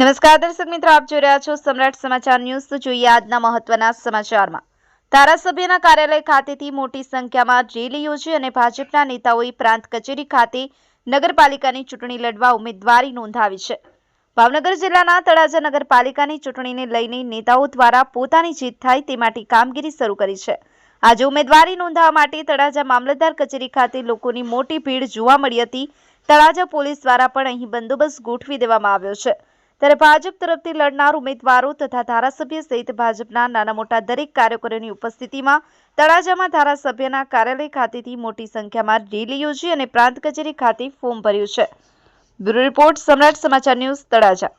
નમસ્કાર દર્શક મિત્રો, આપ જોઈ રહ્યા છો સમ્રાટ સમાચાર ન્યૂઝ. જોઈએ આજના મહત્વના સમાચારમાં. ધારાસભ્યના કાર્યાલય ખાતેથી મોટી સંખ્યામાં રેલી યોજી અને ભાજપના નેતાઓએ પ્રાંત કચેરી ખાતે નગરપાલિકાની ચૂંટણી લડવા ઉમેદવારી નોંધાવી છે. ભાવનગર જિલ્લાના તળાજા નગરપાલિકાની ચૂંટણીને લઈને નેતાઓ દ્વારા પોતાની જીત થાય તે માટે કામગીરી શરૂ કરી છે. આજે ઉમેદવારી નોંધાવવા માટે તળાજા મામલતદાર કચેરી ખાતે લોકોની મોટી ભીડ જોવા મળી હતી. તળાજા પોલીસ દ્વારા પણ અહીં બંદોબસ્ત ગોઠવી દેવામાં આવ્યો છે. ત્યારે ભાજપ તરફથી લડનાર ઉમેદવારો તથા ધારાસભ્ય સહિત ભાજપના નાના મોટા દરેક કાર્યકરોની ઉપસ્થિતિમાં તળાજામાં ધારાસભ્યના કાર્યાલય ખાતેથી મોટી સંખ્યામાં રેલી યોજી અને પ્રાંત કચેરી ખાતે ફોર્મ ભર્યું છે. બ્યુરો રિપોર્ટ સમ્રાટ સમાચાર ન્યૂઝ તળાજા.